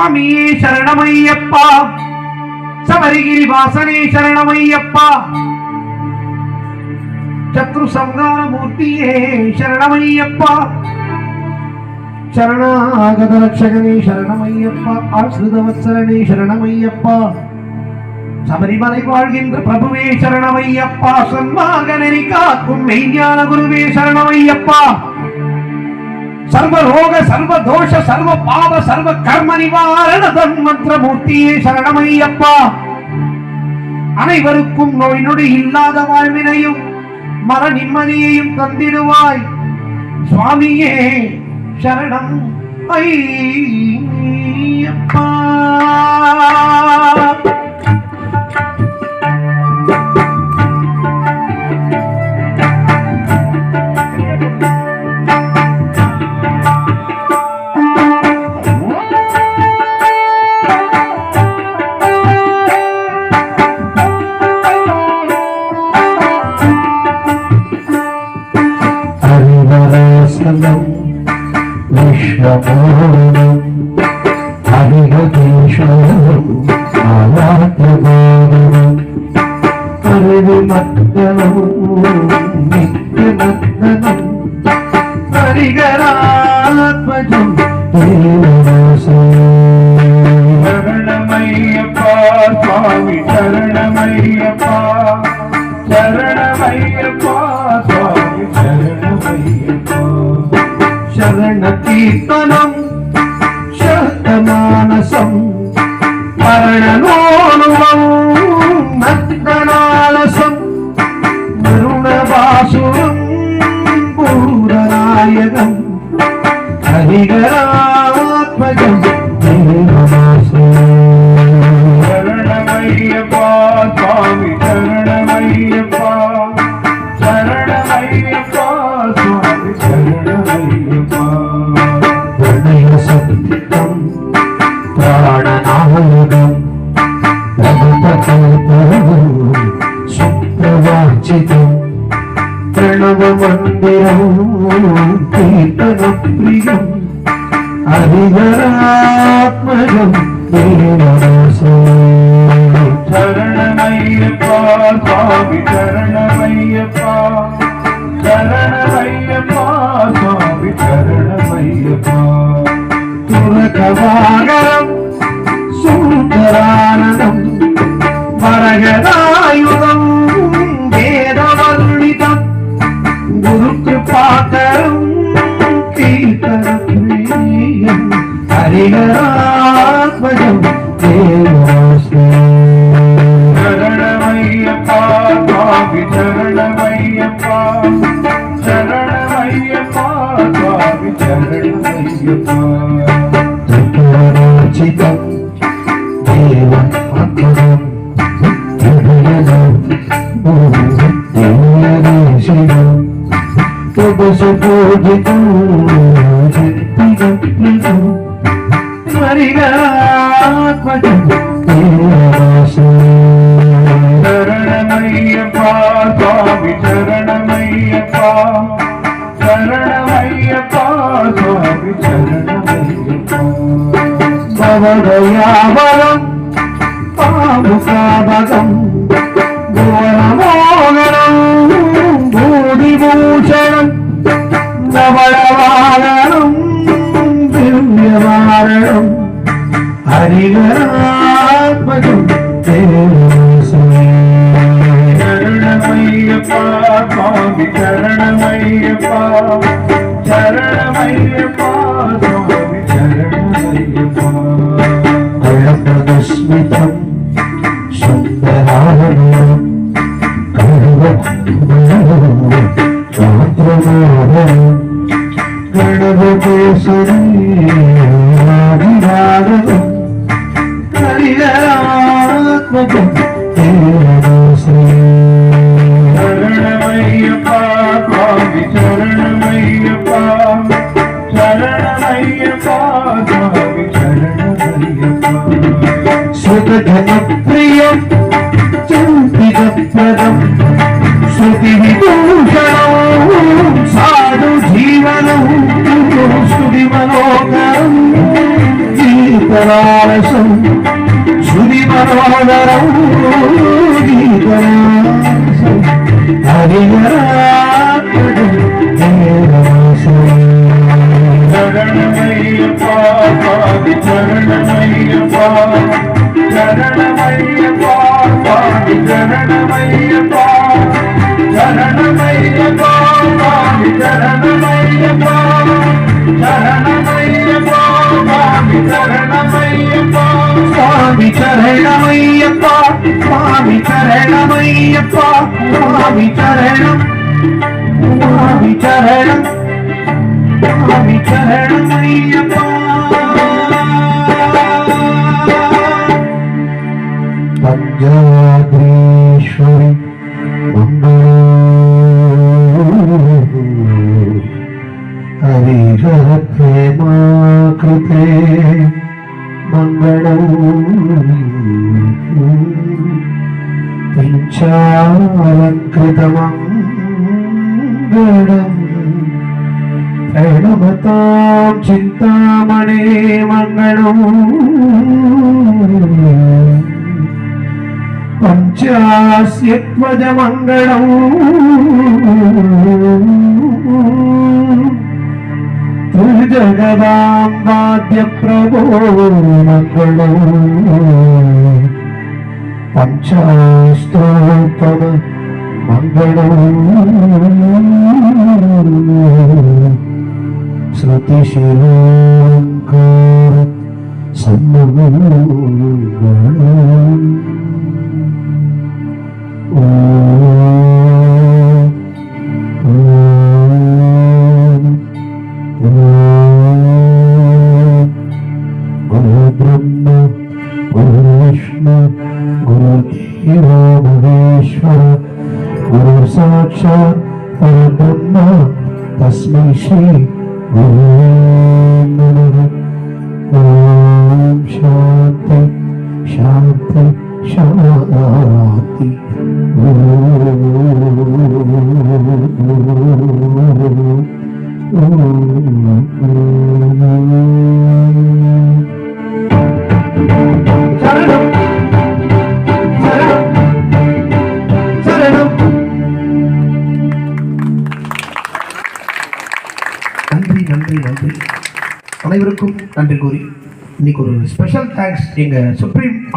சுவாமி சரணமையப்பா. சபரிகிரி வாசனே சரணமையப்பா. சத்ரு சங்கார மூர்த்தியே சரணமையப்பா. சரணாகத ரட்சகனே சரணமையப்பா. ஆசிரிதவத்சரனே சரணமையப்பா. சபரிமலை வாழ்கின்ற பிரபுவே சரணமையப்பா. சன்மாக நெறி காக்கும் மெய்ஞான குருவே சரணமையப்பா. சர்வ ரோக சர்வ தோஷ சர்வ பாவ சர்வ கர்ம நிவாரண தன்மந்திர மூர்த்தியே சரணமையப்பா. அனைவருக்கும் நோய் நொடி இல்லாத வாழ்வினையும் மர நிம்மதியையும் தந்திடுவாய். சுவாமியே சரணம் ஐயப்பா. ஸ்கந்தம் விஸ்வபூரணம் அரிகதீஸ்வரம் ஆலாத்தபூரணம் அறிவு மக்களும் மக்களும் ஹரிகராத்மஜம் சரணமையப்பா சுவாமி சரணமையப்பா சரணமையப்பா மரணகீர்த்தனம் சத்தமானசம் மரண వాచితం ప్రణవ మందిరం కీర్తన ప్రియం హరిహరాత్మజం శరణమయ్యప్ప స్వామి శరణమయ్యప్ప శరణమయ్యప్ప స్వామి శరణమయ్యప్ప తులకవాగరం సుందరానందం మరగద दिनरात्मजं देवास्ते शरणमय्यप्पा स्वामि शरणमय्यप्पा शरणमय्यप्पा स्वामि शरणमय्यप्पा तत्त्वरोचितं देवम् अग्रम् तब से पूजितम् ஐயப்பா சுவாமி சரணமையப்பா. சரணமையப்பா சுவாமி சரணமையப்பா. பவதயாவரம் பாமுகாபகம் கோரமோகனம் பூதிபூஷணம் நவளவாகனம் திவ்யமாரணம் ஹரிகராத்மஜம் சரணமையப்பா சரணமையப்பா ధనప్రియం చౌతిగప్రదం శృతి విభూషణం సాధు జీవనం స్తుతి మనోహరం గీతరాసం శృతి మనోహరం గీతరాసం హరిహరా చరణమయ్యప్ప చరణమయ్యప్ప. சரணமையப்பா சுவாமி சரணமையப்பா சரணமையப்பா சுவாமி சரணமையப்பா சரணமையப்பா சுவாமி சரணமையப்பா சுவாமி சரணமையப்பா சுவாமி சரணமையப்பா சுவாமி சரணம் சுவாமி சரணம் சுவாமி சரணமையப்பா ജാദ്രീശ്വരി ഹരിഹരപ്രേമാകൃതേ മംഗളം. പിഞ്ചാലംകൃതമംഗളം പ്രണമതാം ചിന്താമണേ മംഗളൂ. చాస్యత్వజమంగళం జగదాంబాద్య ప్రభో మంగళం. పంచాస్తోపమ మంగళం. శృతిశిరోంకార च परब्रह्म तस्मै श्री ॐ ॐ शान्ति शान्ति शान्ति Thank you. நன்றி கூறி. இன்னைக்கு ஒரு ஸ்பெஷல் தேங்க்ஸ் எங்கள் சுப்ரீம்